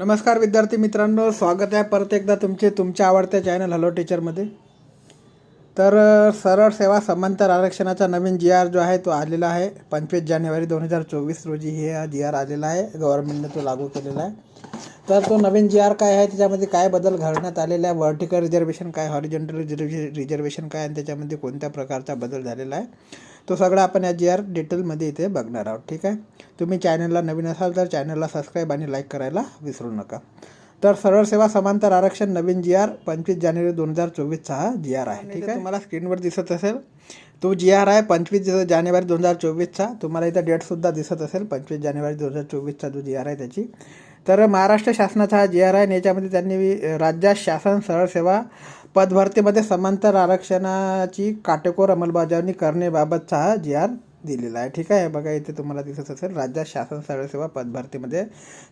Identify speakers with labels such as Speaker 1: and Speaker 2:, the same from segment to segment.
Speaker 1: नमस्कार विद्यार्थी मित्रांनो स्वागत आहे परत एकदा तुमचे तुमच्या आवडत्या चॅनल हॅलो टीचरमध्ये तर सरळ सेवा समांतर आरक्षणाचा नवीन जी आर जो आहे तो आलेला आहे. पंचवीस जानेवारी दोन हजार चोवीस रोजी हे जी आर आलेला आहे. गव्हर्नमेंटने तो लागू केलेला आहे. तर तो नवीन जी आर काय आहे त्याच्यामध्ये काय बदल घडण्यात आलेला आहे व्हर्टिकल रिझर्वेशन काय हॉरिजेंटल रिझर्वे रिझर्वेशन काय आणि त्याच्यामध्ये कोणत्या प्रकारचा बदल झालेला आहे. तो सगळा आपण या जी आर डिटेलमध्ये इथे बघणार आहोत ठीक आहे? तुम्ही चॅनलला नवीन असाल तर चॅनलला सबस्क्राईब आणि लाईक करायला विसरू नका. तर सरळ सेवा समांतर आरक्षण नवीन जी आर पंचवीस जानेवारी दोन हजार चोवीसचा हा जी आर आहे ठीक आहे? तुम्हाला स्क्रीनवर दिसत असेल तो जी आर आहे पंचवीस जानेवारी दोन हजार चोवीसचा. तुम्हाला इथं डेटसुद्धा दिसत असेल पंचवीस जानेवारी दोन हजार चोवीसचा जो जी आर आहे त्याची. तर महाराष्ट्र शासनाचा हा जी आर आहे आणि याच्यामध्ये त्यांनी राज्यात शासन सरळ सेवा पदभरतीमध्ये समांतर आरक्षणाची काटेकोर अंमलबजावणी करण्याबाबतचा हा जी आर दिलेला आहे. ठीक आहे? बघा इथे तुम्हाला दिसत असेल राज्यात शासन सरळ सेवा पदभरतीमध्ये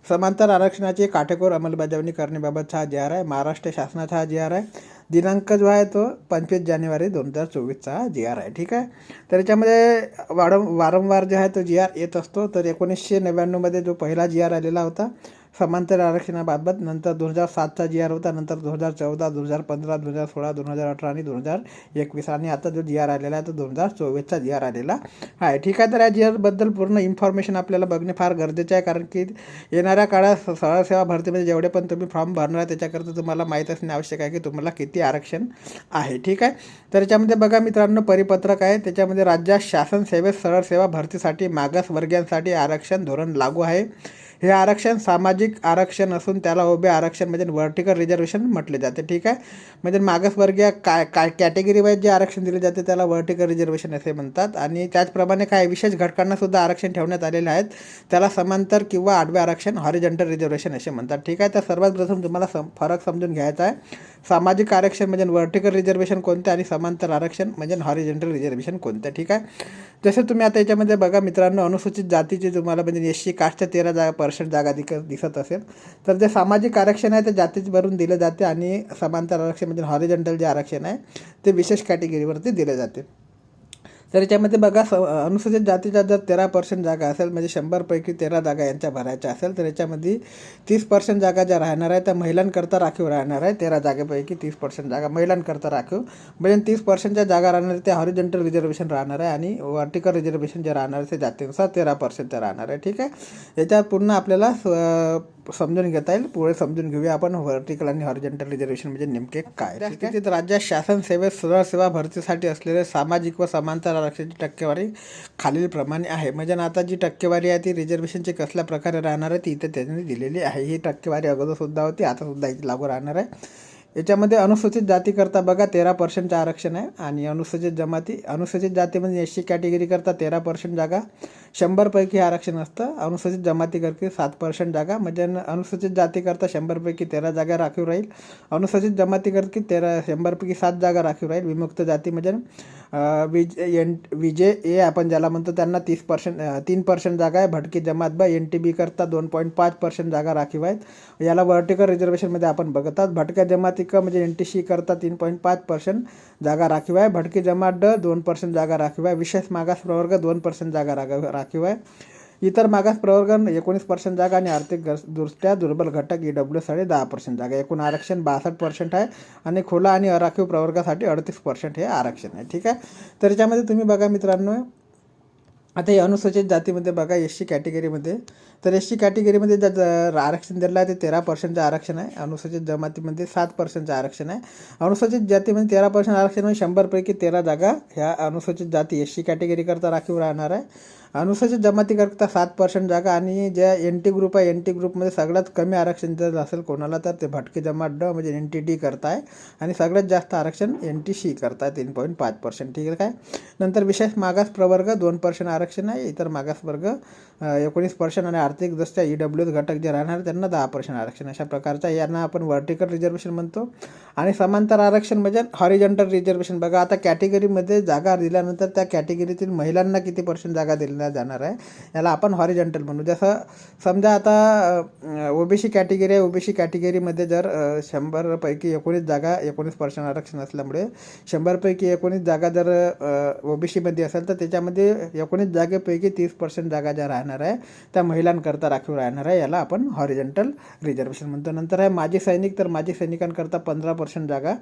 Speaker 1: समांतर आरक्षणाची काटेकोर अंमलबजावणी करण्याबाबतचा हा जी आर आहे. महाराष्ट्र शासनाचा हा जी आर आहे. दिनांक जो आहे तो पंचवीस जानेवारी दोन हजार चोवीसचा हा जी आर आहे. ठीक आहे? तर याच्यामध्ये वारं वारंवार जो आहे तो जी आर येत असतो. तर एकोणीसशे नव्याण्णवमध्ये जो पहिला जी आर आलेला होता समांतर आरक्षणाबाबत नंतर दोन हजार सातचा जी आर होता नंतर दोन हजार चौदा दोन हजार पंधरा दोन हजार सोळा दोन हजार अठरा आणि दोन हजार एकवीस आणि आता जो जी आर आलेला आहे तो दोन हजार चोवीसचा जी आर आलेला आहे. ठीक आहे तर या जी आरबद्दल पूर्ण इन्फॉर्मेशन आपल्याला बघणे फार गरजेचे आहे कारण की येणाऱ्या काळात सरळ सेवा भरतीमध्ये जेवढे पण तुम्ही फॉर्म भरणार आहे त्याच्याकरता तुम्हाला माहीत असणे आवश्यक आहे की तुम्हाला किती आरक्षण आहे. ठीक आहे? तर याच्यामध्ये बघा मित्रांनो परिपत्रक आहे. त्याच्यामध्ये राज्यात शासन सेवेत सरळ सेवा भरतीसाठी मागासवर्गीयांसाठी आरक्षण धोरण लागू आहे. हे आरक्षण सामाजिक आरक्षण असून त्याला उभे आरक्षण म्हणजे व्हर्टिकल रिझर्वेशन म्हटले जाते. ठीक आहे? म्हणजे मागासवर्गीय काय काय कॅटेगरी वाईज जे आरक्षण दिले जाते त्याला व्हर्टिकल रिझर्वेशन असे म्हणतात. आणि त्याचप्रमाणे काय विशेष घटकांनासुद्धा आरक्षण ठेवण्यात आलेले आहेत. त्याला समांतर किंवा आडवे आरक्षण हॉरिजेंटल रिझर्वेशन असे म्हणतात. ठीक आहे? तर सर्वात प्रथम तुम्हाला सम फरक समजून घ्यायचा आहे. सामाजिक आरक्षण म्हणजे व्हर्टिकल रिझर्वेशन कोणतं आणि समांतर आरक्षण म्हणजे हॉरिजेंटल रिझर्वेशन कोणतं? ठीक आहे? जसं तुम्ही आता याच्यामध्ये बघा मित्रांनो अनुसूचित जातीचे तुम्हाला म्हणजे एस सी कास्टच्या तेरा जागा पर्सेंट जागा दिक दिसत असेल. तर जे सामाजिक आरक्षण आहे ते जातीच भरून दिलं जाते आणि समांतर आरक्षण म्हणजे हॉरिजेंटल जे आरक्षण आहे ते विशेष कॅटेगरीवरती दिले जाते. तर याच्यामध्ये बघा स अनुसूचित जातीच्या जर तेरा पर्सेंट जागा असेल म्हणजे शंभरपैकी तेरा जागा यांच्या भरायच्या असेल तर याच्यामध्ये तीस पर्सेंट जागा ज्या राहणार आहे त्या महिलांकरता राखीव राहणार आहे तेरा जागेपैकी तीस पर्सेंट जागा महिलांकरता राखीव. म्हणजे तीस पर्सेंटच्या जागा राहणार आहे त्या हॉरिजेंटल रिझर्वेशन राहणार आहे आणि वर्टिकल रिझर्वेशन जे राहणार आहे ते जातीनुसार तेरा पर्सेंटचं राहणार आहे. ठीक आहे? याच्यात पूर्ण आपल्याला समजून घेता येईल. पुढे समजून घेऊया आपण व्हर्टिकल आणि हॉरिजेंटल रिझर्वेशन म्हणजे नेमके काय? राज्यात शासन सेवेत सरळ सेवा भरतीसाठी असलेले सामाजिक व समांतर आरक्षणाची टक्केवारी खालीलप्रमाणे आहे. म्हणजे आता जी टक्केवारी आहे ती रिझर्वेशनची कसल्या प्रकारे राहणार आहे ती इथं त्यांनी दिलेली आहे. ही टक्केवारी अगोदरसुद्धा होती आतासुद्धा इथे लागू राहणार आहे. याच्यामध्ये अनुसूचित जातीकरता बघा तेरा पर्सेंटचं आरक्षण आहे आणि अनुसूचित जमाती अनुसूचित जाती म्हणजे एस सी कॅटेगरीकरता तेरा पर्सेंट जागा शंभरपैकी हे आरक्षण असतं. अनुसूचित जमातीकरता सात पर्सेंट जागा म्हणजे अनुसूचित जातीकरता शंभरपैकी तेरा जागा राखीव राहील. अनुसूचित जमातीकरता तेरा शंभरपैकी सात जागा राखीव राहील. विमुक्त जाती म्हणजे विज एन विजय ए आपण ज्याला म्हणतो त्यांना तीस पर्सेंट तीन पर्सेंट जागा आहे. भटकी जमात बा एन टी बी करता दोन पॉईंट पाच पर्सेंट जागा राखीव आहेत. याला वर्टिकल रिझर्वेशनमध्ये आपण बघत आहोत भटक्या जमातिक म्हणजे एन टी सी करता तीन पॉईंट पाच पर्सेंट जागा राखीव आहे. भटकी जमात ड दोन पर्सेंट जागा राखीव आहे. विशेष मागास प्रवर्ग दोन पर्सेंट जागा राखीव आहे. इतर मागास प्रवर्ग एकोणीस पर्सेंट जागा आणि आर्थिक दृष्ट्या दुर्बल घटक ई डब्ल्यू साठी दहा पर्सेंट जागा. एकूण आरक्षण बासष्ट पर्सेंट आहे आणि खुला आणि अराखीव प्रवर्गासाठी अडतीस पर्सेंट हे आरक्षण आहे. ठीक आहे? तर याच्यामध्ये तुम्ही बघा मित्रांनो आता हे अनुसूचित जातीमध्ये बघा एस सी कॅटेगरीमध्ये तर एस सी कॅटेगरीमध्ये ज्या ज- आरक्षण दिलं आहे ते तेरा पर्सेंटचं आरक्षण आहे. अनुसूचित जमातीमध्ये सात पर्सेंटचं आरक्षण आहे. अनुसूचित जातीमध्ये तेरा पर्सेंट आरक्षण म्हणजे शंभरपैकी तेरा जागा ह्या अनुसूचित जाती एस सी कॅटेगरीकरता राखीव राहणार आहे. अनुसूचित जमातीकरता सात पर्सेंट जागा आणि ज्या एन टी ग्रुप आहे एन टी ग्रुपमध्ये सगळ्यात कमी आरक्षण जर असेल कोणाला तर ते भटके जमात ड म्हणजे एन टी डी करता आहे आणि सगळ्यात जास्त आरक्षण एन टी सी करता आहे तीन पॉईंट पाच पर्सेंट. ठीक आहे काय? नंतर विशेष मागास प्रवर्ग दोन पर्सेंट आरक्षण आहे. इतर मागास वर्ग एकोणीस पर्सेंट आणि आर्थिकदृष्ट्या ई डब्ल्यू घटक जे राहणार त्यांना दहा पर्सेंट आरक्षण. अशा प्रकारचा यांना आपण व्हर्टिकल रिझर्वेशन म्हणतो. आणि समांतर आरक्षण म्हणजे हॉरिजेंटल रिझर्वेशन बघा आता कॅटेगरीमध्ये जागा दिल्यानंतर त्या कॅटेगरीतील महिलांना किती पर्सेंट जागा दिल्या जाणार आहे? याला आपण हॉरिजेंटल म्हणू. जसं समजा आता ओबीसी कॅटेगरी आहे. ओबीसी कॅटेगरीमध्ये जर शंभरपैकी एकोणीस जागा एकोणीस पर्सेंट आरक्षण असल्यामुळे शंभरपैकी एकोणीस जागा जर ओबीसीमध्ये असेल तर त्याच्यामध्ये एकोणीस जागेपैकी तीस पर्सेंट जागा ज्या राहणार राहणार आहे त्या महिलांकरता राखीव राहणार आहे याला आपण हॉरिजेंटल रिझर्वेशन म्हणतो. नंतर आहे माजी सैनिक तर माजी सैनिकांकरता पंधरा पर्सेंट जागा.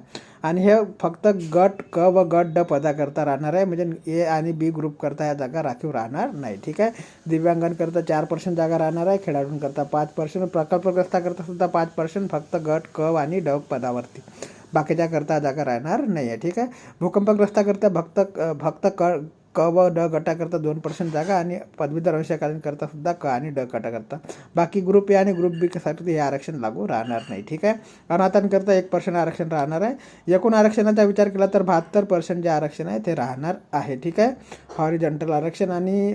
Speaker 1: आणि हे फक्त गट क व गट ड पदाकरता राहणार आहे म्हणजे ए आणि बी ग्रुप करता या जागा राखीव राहणार नाही ठीक आहे? दिव्यांगांकरता चार पर्सेंट जागा राहणार आहे खेळाडूंकरता पाच पर्सेंट प्रकल्पग्रस्ताकरता सुद्धा पाच पर्सेंट फक्त गट क आणि ड पदावरती. बाकीच्या करता जागा राहणार नाही आहे ठीक आहे? भूकंपग्रस्ताकरता भक्त भक्त क क व ड गटाकरता दोन पर्सेंट जागा आणि पदवीधर अंशकालीन करता सुद्धा क आणि ड गटाकरता. बाकी ग्रुप ए आणि ग्रुप बी साठी हे आरक्षण लागू राहणार नाही ठीक आहे? अनाथांकरता एक पर्सेंट आरक्षण राहणार आहे. एकूण आरक्षणाचा विचार केला तर बहात्तर पर्सेंट जे आरक्षण आहे ते राहणार आहे ठीक आहे? हॉरिजंटल आरक्षण आणि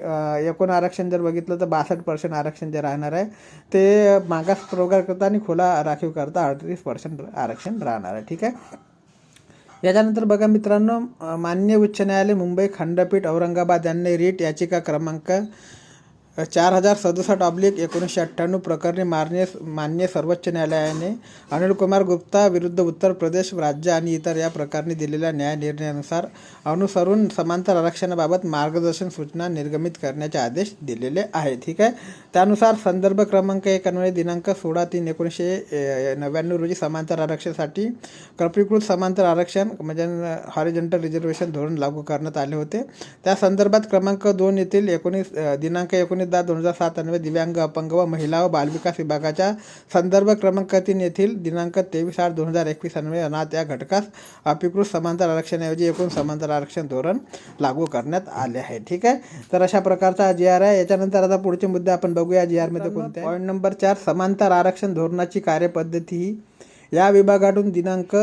Speaker 1: एकूण आरक्षण जर बघितलं तर बासष्ट पर्सेंट आरक्षण जे राहणार आहे ते मागास प्रवर्गाकरता आणि खुला राखीव करता अडतीस पर्सेंट आरक्षण राहणार आहे ठीक आहे? याच्यानंतर बघा मित्रांनो मान्य उच्च न्यायालय मुंबई खंडपीठ औरंगाबाद यांनी रीट याचिका क्रमांक चार हजार सदुसष्ट ऑब्लिक एकोणीसशे अठ्ठ्याण्णव प्रकरणी मारणे मान्य सर्वोच्च न्यायालयाने अनिल कुमार गुप्ता विरुद्ध उत्तर प्रदेश राज्य आणि इतर या प्रकरणी दिलेल्या न्याय निर्णयानुसार अनुसरून समांतर आरक्षणाबाबत मार्गदर्शन सूचना निर्गमित करण्याचे आदेश दिलेले आहे ठीक आहे? त्यानुसार संदर्भ क्रमांक एक अन्वये दिनांक सोळा तीन एकोणीसशे नव्याण्णव रोजी समांतर आरक्षणासाठी कल्पीकृत समांतर आरक्षण म्हणजे हॉरिजेंटल रिझर्वेशन धोरण लागू करण्यात आले होते. त्या संदर्भात क्रमांक दोन येथील एकोणीस दिनांक एकोणीस दहा दोन हजार सात अन्वये दिव्यांग अपंग व महिला व बालविकास विभागाच्या संदर्भ क्रमांक तीन येथील दिनांक तेवीस आठ दोन हजार एकवीस अन्वये अनाथ या घटकास अपिकृत समांतर आरक्षणाऐवजी एकूण समांतर आरक्षण धोरण लागू करण्यात आले आहे. ठीक आहे? तर अशा प्रकारचा जी आर आहे. याच्यानंतर आता पुढचे मुद्दे आपण बघूया. जी आरमध्ये कोणते पॉईंट नंबर चार समांतर आरक्षण धोरणाची कार्यपद्धती ही या विभागातून दिनांक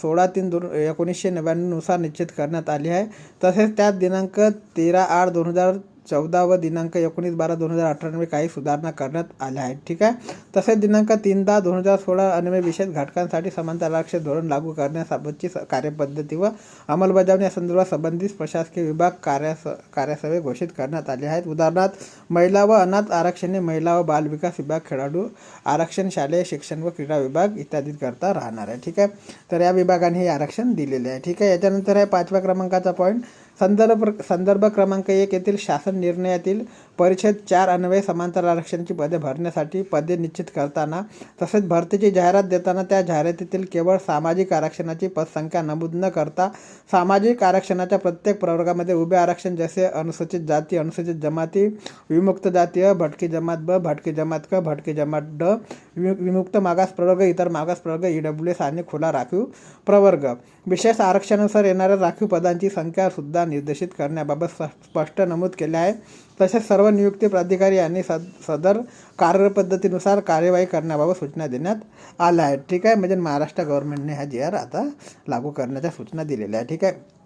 Speaker 1: सोळा तीन दोन एकोणीसशे नव्याण्णवनुसार निश्चित करण्यात आली आहे. तसेच त्यात दिनांक तेरा आठ दोन हजार चौदा व दिनांक एकोणीस बारा दोन हजार अठरामध्ये काही सुधारणा करण्यात आल्या आहेत. ठीक आहे? तसेच दिनांक तीन दहा दोन हजार सोळा अनवे विशेष घटकांसाठी समांतर आरक्षण धोरण लागू करण्यासाबतची कार्यपद्धती व अंमलबजावणी या संदर्भात संबंधित प्रशासकीय विभाग कार्यास कार्यासवे घोषित करण्यात आले आहेत. उदाहरणार्थ महिला व अनाथ आरक्षणे महिला व बालविकास विभाग खेळाडू आरक्षण शालेय शिक्षण व क्रीडा विभाग इत्यादी करता राहणार आहे. ठीक आहे? तर या विभागाने हे आरक्षण दिलेले आहे. ठीक आहे? याच्यानंतर आहे पाचव्या क्रमांकाचा पॉईंट संदर्भ संदर्भ क्रमांक एक येथील शासन निर्णयातील परिषद चार अन्वय समांतर आरक्षणाची पदे भरण्यासाठी पदे निश्चित करताना तसेच भरतीची जाहिरात देताना त्या जाहिरातीतील केवळ सामाजिक आरक्षणाची पदसंख्या नमूद न करता सामाजिक आरक्षणाच्या प्रत्येक प्रवर्गामध्ये उभे आरक्षण जसे अनुसूचित जाती अनुसूचित जमाती विमुक्त जातीय भटकी जमात ब भटकी जमात क भटकी जमात ड विमुक्त मागास प्रवर्ग इतर मागास प्रवर्ग ई डब्ल्यू एस आणि खुला राखीव प्रवर्ग. विशेष आरक्षणानुसार येणाऱ्या राखीव पदांची संख्यासुद्धा निर्देशित करण्याबाबत स्पष्ट नमूद केले आहे. तसेच सर्व नियुक्ती प्राधिकारी यांनी सद सदर कार्यपद्धतीनुसार कार्यवाही करण्याबाबत सूचना देण्यात आल्या आहेत. ठीक आहे. म्हणजे महाराष्ट्र गव्हर्नमेंटने हा जी आर आता लागू करण्याच्या सूचना दिलेल्या आहे ठीक आहे.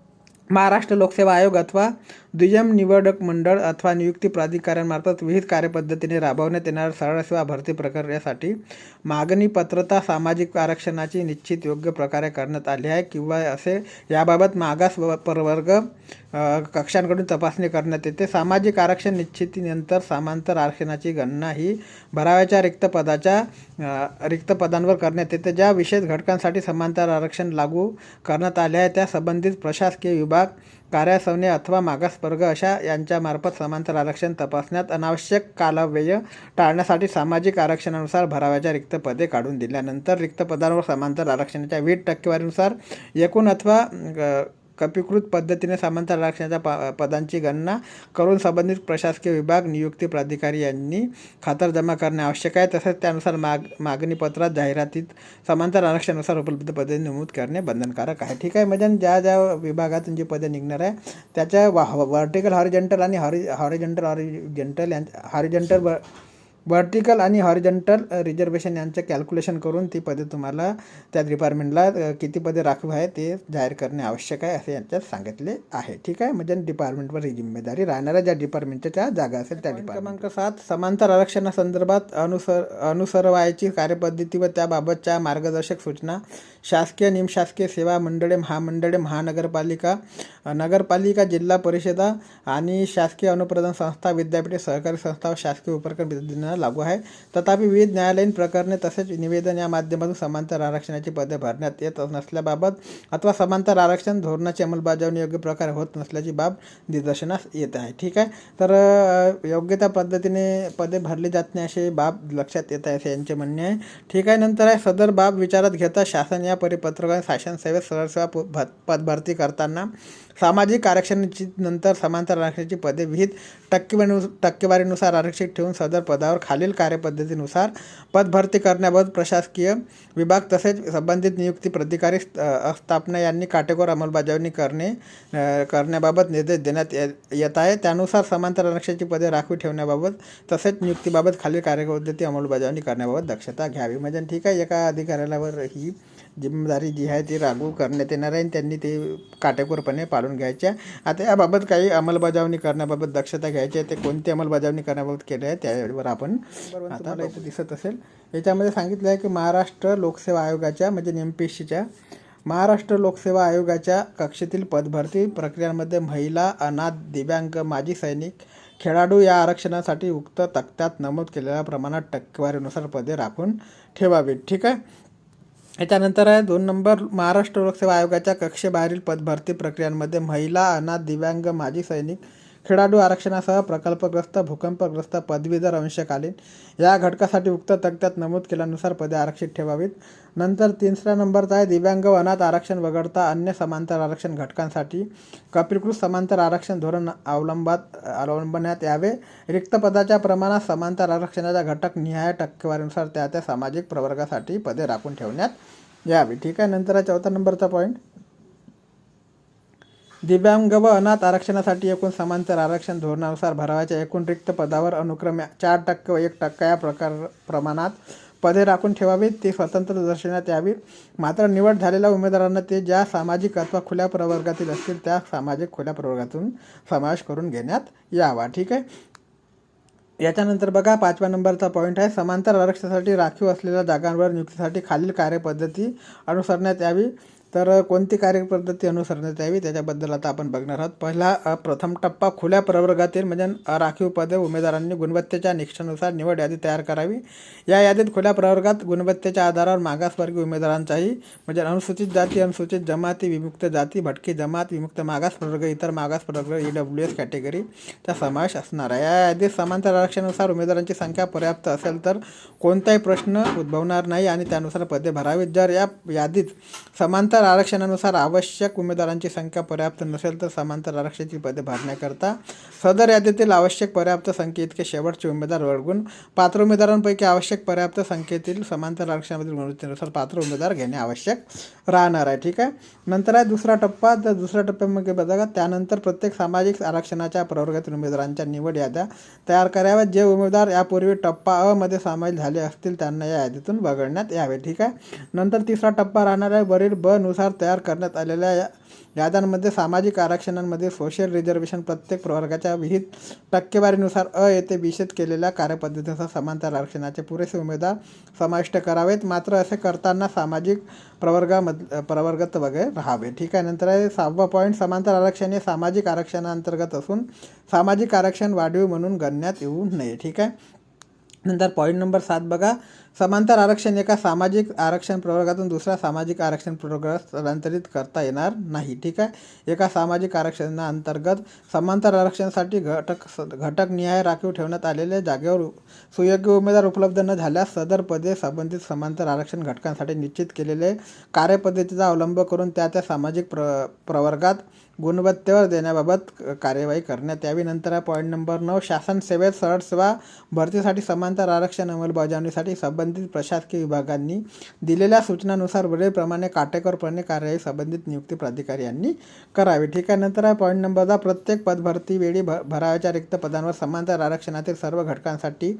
Speaker 1: महाराष्ट्र लोकसेवा आयोग अथवा दुय्यम निवडक मंडळ अथवा नियुक्ती प्राधिकाऱ्यांमार्फत विविध कार्यपद्धतीने राबवण्यात येणाऱ्या सरळ सेवा भरती प्रक्रियेसाठी मागणी पत्रता सामाजिक आरक्षणाची निश्चित योग्य प्रकारे करण्यात आली आहे किंवा असे याबाबत मागास व- प्रवर्ग कक्षांकडून तपासणी करण्यात येते. सामाजिक आरक्षण निश्चितीनंतर समांतर आरक्षणाची गणना ही भराव्याच्या रिक्त पदाच्या रिक्त पदांवर करण्यात येते. ज्या विशेष घटकांसाठी समांतर आरक्षण लागू करण्यात आले आहे त्या संबंधित प्रशासकीय विभाग कार्यासवने अथवा मागासवर्ग अशा यांच्यामार्फत समांतर आरक्षण तपासण्यात अनावश्यक कालव्यय टाळण्यासाठी सामाजिक आरक्षणानुसार भराव्याच्या रिक्त पदे काढून दिल्यानंतर रिक्त पदांवर समांतर आरक्षणाच्या वीस टक्केवारीनुसार एकूण अथवा कपीकृत पद्धतीने समांतर आरक्षणाच्या प पदांची गणना करून संबंधित प्रशासकीय विभाग नियुक्ती प्राधिकारी यांनी खातर जमा करणे आवश्यक आहे. तसेच त्यानुसार माग मागणी पत्रात जाहिरातीत समांतर आरक्षणानुसार उपलब्ध पदे नमूद करणे बंधनकारक आहे. ठीक आहे म्हणजे ज्या ज्या विभागातून जी पदे निघणार आहे त्याच्या वा व्हर्टिकल हॉरिजेंटल आणि हॉरि हॉरिजेंटल हॉरिजेंटल यांच्या हॉरिजेंटल व्हर्टिकल आणि हॉरिजेंटल रिझर्वेशन यांचं कॅल्क्युलेशन करून ती पदे तुम्हाला त्या डिपार्टमेंटला किती पदे राखीव आहे ते जाहीर करणे आवश्यक आहे असे यांच्यात सांगितले आहे. ठीक आहे? म्हणजे डिपार्टमेंटवर ही जिम्मेदारी राहणाऱ्या ज्या डिपार्टमेंटच्या ज्या जागा असेल त्या डिपार्टमेंट क्रमांक सात समांतर आरक्षणासंदर्भात अनुसर अनुसरवायची कार्यपद्धती व त्याबाबतच्या मार्गदर्शक सूचना शासकीय निमशासकीय सेवा मंडळे महामंडळे महानगरपालिका नगरपालिका जिल्हा परिषदा आणि शासकीय अनुप्रदान संस्था विद्यापीठे सहकारी संस्था व शासकीय उपक्रम विद्यार्थ्यांना लागू आहे. तथापि विविध न्यायालयीन प्रकरणे तसेच निवेदन या माध्यमातून समांतर आरक्षणाची पदे भरण्यात येत नसल्याबाबत अथवा समांतर आरक्षण धोरणाची अंमलबजावणी योग्य प्रकारे होत नसल्याची बाब निदर्शनास येत आहे. ठीक आहे? तर योग्यता योग्य त्या पद्धतीने पदे भरली जात नाही अशी बाब लक्षात येत आहे असे यांचे म्हणणे आहे. ठीक आहे? नंतर आहे सदर बाब विचारात घेता शासन या परिपत्रकाने शासन सेवेत सरसेवा प- पदभरती करताना सामाजिक आरक्षणाची नंतर समांतर आरक्षणाची पदे विहित टक्केवारी टक्केवारीनुसार आरक्षित ठेवून सदर पदावर खालील कार्यपद्धतीनुसार पदभरती करण्याबाबत प्रशासकीय विभाग तसेच संबंधित नियुक्ती प्राधिकारी स्थापना यांनी काटेकोर अंमलबजावणी करणे करण्याबाबत निर्देश देण्यात येत आहे. त्यानुसार समांतर आरक्षणाची पदे राखीव ठेवण्याबाबत तसेच नियुक्तीबाबत खालील कार्यपद्धती अंमलबजावणी करण्याबाबत दक्षता घ्यावी. म्हणजे ठीक आहे. एका अधिकाऱ्यावर ही जिम्मेदारी जी आहे ती लागू करण्यात येणार आहे आणि त्यांनी ते काटेकोरपणे पाळून घ्यायची. आता याबाबत काही अंमलबजावणी करण्याबाबत दक्षता घ्यायची आहे. ते कोणती अंमलबजावणी करण्याबाबत केले आहे त्यावर आपण तुम्हाला इथं दिसत असेल. याच्यामध्ये सांगितलं आहे की महाराष्ट्र लोकसेवा आयोगाच्या म्हणजे एम पी एस सीच्या महाराष्ट्र लोकसेवा आयोगाच्या कक्षेतील पदभरती प्रक्रियांमध्ये महिला अनाथ दिव्यांग माजी सैनिक खेळाडू या आरक्षणासाठी उक्त तक्त्यात नमूद केलेल्या प्रमाणात टक्केवारीनुसार पदे राखून ठेवावीत. ठीक आहे? याच्यानंतर आहे दोन नंबर महाराष्ट्र लोकसेवा आयोगाच्या कक्षेबाहेरील पदभरती प्रक्रियांमध्ये महिला अनाथ दिव्यांग माजी सैनिक खेळाडू आरक्षणासह प्रकल्पग्रस्त भूकंपग्रस्त पदवीधर अंशकालीन या घटकासाठी उक्त तक्त्यात नमूद केल्यानुसार पदे आरक्षित ठेवावीत. नंतर तिसऱ्या नंबरचा आहे दिव्यांग वनात अनाथ आरक्षण वगळता अन्य समांतर आरक्षण घटकांसाठी. कपिलकृत समांतर आरक्षण धोरण अवलंबात अवलंबण्यात यावे. रिक्त पदाच्या प्रमाणात समांतर आरक्षणाचा घटक निहाय टक्केवारीनुसार त्या त्या सामाजिक प्रवर्गासाठी पदे राखून ठेवण्यात यावी. ठीक आहे नंतर चौथा नंबरचा पॉईंट दिव्यांग व अनाथ आरक्षणासाठी एकूण समांतर आरक्षण धोरणानुसार भरावाच्या एकूण रिक्त पदावर अनुक्रमे चार टक्के व एक टक्का या प्रकार प्रमाणात पदे राखून ठेवावीत. ती स्वतंत्र दर्शवण्यात यावी. मात्र निवड झालेल्या उमेदवारांना ते ज्या सामाजिक अथवा खुल्या प्रवर्गातील असतील त्या सामाजिक खुल्या प्रवर्गातून समावेश करून घेण्यात यावा. ठीक आहे? याच्यानंतर बघा पाचव्या नंबरचा पॉईंट आहे. समांतर आरक्षणासाठी राखीव असलेल्या जागांवर नियुक्तीसाठी खालील कार्यपद्धती अनुसरण्यात यावी. तर कोणती कार्यपद्धती अनुसरण्यात यावी? त्याच्याबद्दल आता आपण बघणार आहोत. पहिला प्रथम टप्पा खुल्या प्रवर्गातील म्हणजे राखीव पदे उमेदवारांनी गुणवत्तेच्या निकषानुसार निवड यादी तयार करावी. या यादीत खुल्या प्रवर्गात गुणवत्तेच्या आधारावर मागासवर्गीय उमेदवारांचाही म्हणजे अनुसूचित जाती अनुसूचित जमाती विमुक्त जाती भटकी जमात विमुक्त मागास प्रवर्ग इतर मागास प्रवर्ग ई डब्ल्यू एस कॅटेगरीचा समावेश असणार आहे. या यादीत समांतर आरक्षणानुसार उमेदवारांची संख्या पर्याप्त असेल तर कोणताही प्रश्न उद्भवणार नाही आणि त्यानुसार पदे भरावीत. जर या यादीत समांतर आरक्षणानुसार आवश्यक उमेदवारांची संख्या पर्याप्त नसेल तर समांतर आरक्षणाची पदे भरण्याकरता सदर यादीतील आवश्यक पर्याप्त संख्ये इतके शेवटचे उमेदवार वळगून पात्र उमेदवारांपैकी आवश्यक पर्याप्त संख्येतील समांतर आरक्षणामधील गुणवत्तेनुसार पात्र उमेदवार घेणे आवश्यक राहणार आहे. ठीक आहे? नंतर आहे दुसरा टप्पा. तर दुसऱ्या टप्प्यामध्ये बघा. त्यानंतर प्रत्येक सामाजिक आरक्षणाच्या प्रवर्गातील उमेदवारांच्या निवड याद्या तयार कराव्यात. जे उमेदवार यापूर्वी टप्पा अ मध्ये सामील झाले असतील त्यांना या यादीतून वगळण्यात यावे. ठीक आहे? नंतर तिसरा टप्पा राहणार आहे. वरील ब नुसार तयार करण्यात आलेल्या या याद्यांमध्ये सामाजिक आरक्षणांमध्ये सोशल रिझर्वेशन प्रत्येक प्रवर्गाच्या विहित टक्केवारीनुसार अ येथे विषद केलेल्या कार्यपद्धतीनुसार समांतर आरक्षणाचे पुरेसे उमेदवार समाविष्ट करावेत. मात्र असे करताना सामाजिक प्रवर्गामध प्रवर्गत वगैरे राहावे. ठीक आहे नंतर आहे सहावा पॉईंट समांतर आरक्षण हे सामाजिक आरक्षणांतर्गत असून सामाजिक आरक्षण वाढीव म्हणून गणण्यात येऊ नये. ठीक आहे? नंतर पॉईंट नंबर सात बघा. समांतर आरक्षण एका सामाजिक आरक्षण प्रवर्गातून दुसरा सामाजिक आरक्षण प्रवर्गात स्थलांतरित करता येणार नाही ठीक आहे? एका सामाजिक आरक्षणाअंतर्गत समांतर आरक्षणासाठी घटक घटक निहाय राखीव ठेवण्यात आलेल्या जागेवर सुयोग्य उमेदवार उपलब्ध न झाल्यास सदर पदे संबंधित समांतर आरक्षण घटकांसाठी निश्चित केलेले कार्यपद्धतीचा अवलंब करून त्या त्या सामाजिक प्र प्रवर्गात गुणवत्तेवर देण्याबाबत कार्यवाही करण्यात यावी. नंतर पॉईंट नंबर नऊ शासन सेवेत सरळ सेवा भरतीसाठी समांतर आरक्षण अंमलबजावणीसाठी संबंधित प्रशासकीय विभागांनी दिलेल्या सूचनानुसार वरीलप्रमाणे काटेकोरपणे कार्यवाही संबंधित नियुक्ती प्राधिकारी यांनी करावी. ठीक आहे नंतर आहे पॉईंट नंबर दहा प्रत्येक पदभरती वेळी भ भरावाच्या रिक्त पदांवर समांतर आरक्षणातील सर्व घटकांसाठी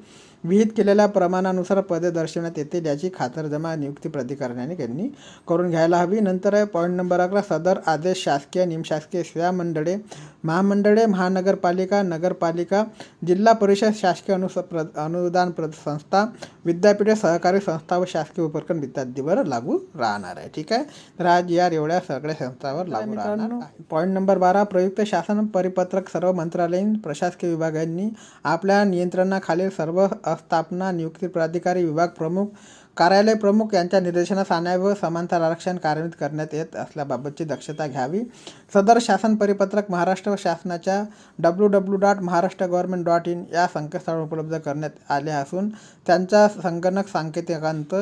Speaker 1: विहित केलेल्या प्रमाणानुसार पदे दर्शवण्यात येतील याची खातरजमा नियुक्ती प्राधिकरणाने त्यांनी करून घ्यायला हवी. नंतर आहे पॉईंट नंबर अकरा सदर आदेश शासकीय निमशासकीय सेवा मंडळे महामंडळे महानगरपालिका नगरपालिका जिल्हा परिषद शासकीय अनुस प्र अनुदान प्र संस्था विद्यापीठे सहकारी संस्था व शासकीय उपक्रम इत्यादीवर लागू राहणार आहे. ठीक आहे? तर आज या एवढ्या सगळ्या संस्थांवर लागू राहणार आहे. पॉईंट नंबर बारा प्रयुक्त शासन परिपत्रक सर्व मंत्रालयीन प्रशासकीय विभागांनी आपल्या नियंत्रणाखालील सर्व अस्थापना नियुक्ती प्राधिकारी विभाग प्रमुख कार्यालय प्रमुख यांच्या निर्देशनास आणावे व समांतर आरक्षण कार्यान्वित करण्यात येत असल्याबाबतची दक्षता घ्यावी. सदर शासन परिपत्रक महाराष्ट्र शासनाच्या W W dot Maharashtra government dot in या संकेतस्थळावर उपलब्ध करण्यात आले असून त्यांचा संगणक सांकेतिकांत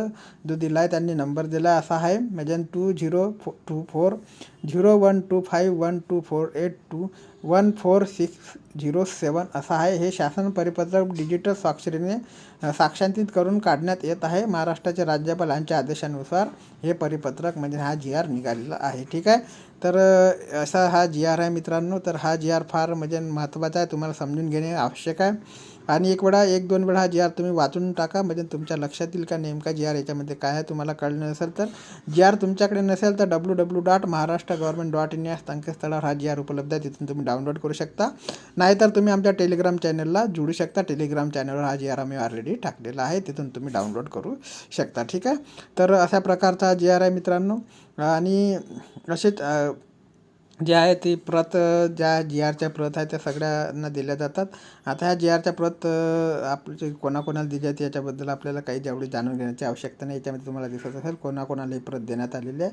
Speaker 1: जो दिला आहे त्यांनी नंबर दिला असा आहे. म्हणजे two zero four two four zero one two five one two four eight two one four six zero seven असा आहे. हे शासन परिपत्रक डिजिटल स्वाक्षरीने साक्षांतित करून काढण्यात येत आहे. महाराष्ट्राचे राज्यपाल यांच्या आदेशानुसार हे परिपत्रक म्हणजे हा जी आर निघालेला आहे. ठीक आहे? तर असा हा जी आर आहे मित्रांनो. तर हा जी आर फार म्हणजे महत्त्वाचा आहे. तुम्हाला समजून घेणे आवश्यक आहे. आणि एक वेळा एक दोन वेळा हा जी आर तुम्ही वाचून टाका. म्हणजे तुमच्या लक्षात येईल का नेमका जी आर याच्यामध्ये काय आहे तुम्हाला कळलं नसेल तर. जी आर तुमच्याकडे नसेल तर W W dot Maharashtra government dot in या संकेतस्थळावर हा जी आर उपलब्ध आहे तिथून तुम्ही डाउनलोड करू शकता. नाहीतर तुम्ही आमच्या टेलिग्राम चॅनलला जोडू शकता. टेलिग्राम चॅनलवर हा जी आर आम्ही ऑलरेडी टाकलेला आहे तिथून तुम्ही डाउनलोड करू शकता. ठीक आहे? तर अशा प्रकारचा हा जी आर आहे मित्रांनो. आणि असेच जे आहे ती प्रत ज्या जी आरच्या प्रत आहे त्या सगळ्यांना दिल्या जातात. आता ह्या जी आरच्या प्रत अ, आपल्या कोणाकोणाला दिली जाते याच्याबद्दल आपल्याला काही जेवढी जाणून घेण्याची आवश्यकता नाही याच्यामध्ये तुम्हाला दिसत असेल कोणाकोणाला ही प्रत देण्यात आलेली आहे.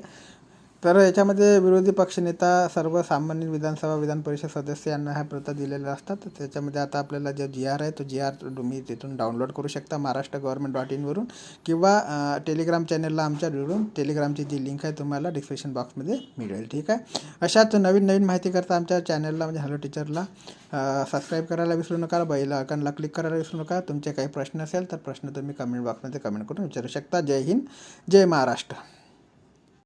Speaker 1: तर याच्यामध्ये विरोधी पक्षनेता सर्वसामान्य विधानसभा विधान परिषद सदस्य यांना ह्या प्रथा दिलेल्या असतात. तर त्याच्यामध्ये आता आपल्याला जो जी आर आहे तो जी आर तुम्ही तिथून डाउनलोड करू शकता महाराष्ट्र गव्हर्नमेंट डॉट इनवरून किंवा टेलिग्राम चॅनलला आमच्या जोडून टेलिग्रामची जी लिंक आहे तुम्हाला डिस्क्रिप्शन बॉक्समध्ये मिळेल. ठीक आहे? अशाच नवीन नवीन माहिती करता आमच्या चॅनलला म्हणजे हॅलो टीचरला सबस्क्राईब करायला विसरू नका. बैल आयकॉनला क्लिक करायला विसरू नका. तुमचे काही प्रश्न असेल तर प्रश्न तुम्ही कमेंट बॉक्समध्ये कमेंट करून विचारू शकता. जय हिंद जय महाराष्ट्र.